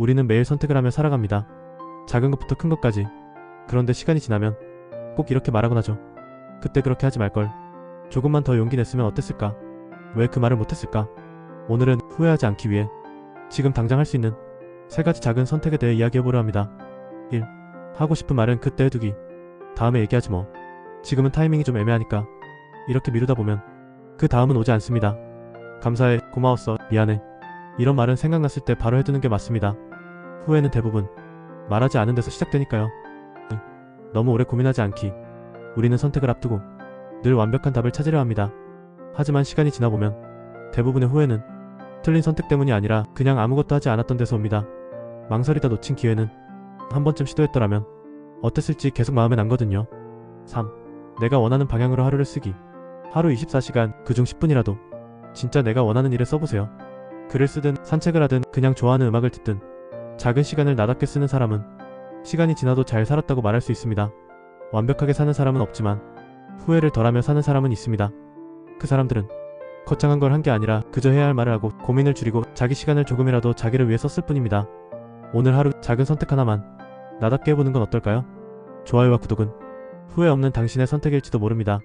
우리는 매일 선택을 하며 살아갑니다. 작은 것부터 큰 것까지. 그런데 시간이 지나면 꼭 이렇게 말하곤 하죠. 그때 그렇게 하지 말걸. 조금만 더 용기 냈으면 어땠을까? 왜 그 말을 못했을까? 오늘은 후회하지 않기 위해 지금 당장 할 수 있는 세 가지 작은 선택에 대해 이야기해보려 합니다. 1. 하고 싶은 말은 그때 해두기. 다음에 얘기하지 뭐. 지금은 타이밍이 좀 애매하니까. 이렇게 미루다 보면 그 다음은 오지 않습니다. 감사해, 고마웠어, 미안해. 이런 말은 생각났을 때 바로 해두는 게 맞습니다. 후회는 대부분 말하지 않은 데서 시작되니까요. 응, 너무 오래 고민하지 않기. 우리는 선택을 앞두고 늘 완벽한 답을 찾으려 합니다. 하지만 시간이 지나보면 대부분의 후회는 틀린 선택 때문이 아니라 그냥 아무것도 하지 않았던 데서 옵니다. 망설이다 놓친 기회는 한 번쯤 시도했더라면 어땠을지 계속 마음에 남거든요. 3. 내가 원하는 방향으로 하루를 쓰기. 하루 24시간 그중 10분이라도 진짜 내가 원하는 일에 써보세요. 글을 쓰든 산책을 하든 그냥 좋아하는 음악을 듣든 작은 시간을 나답게 쓰는 사람은 시간이 지나도 잘 살았다고 말할 수 있습니다. 완벽하게 사는 사람은 없지만 후회를 덜하며 사는 사람은 있습니다. 그 사람들은 거창한 걸 한 게 아니라 그저 해야 할 말을 하고 고민을 줄이고 자기 시간을 조금이라도 자기를 위해 썼을 뿐입니다. 오늘 하루 작은 선택 하나만 나답게 해보는 건 어떨까요? 좋아요와 구독은 후회 없는 당신의 선택일지도 모릅니다.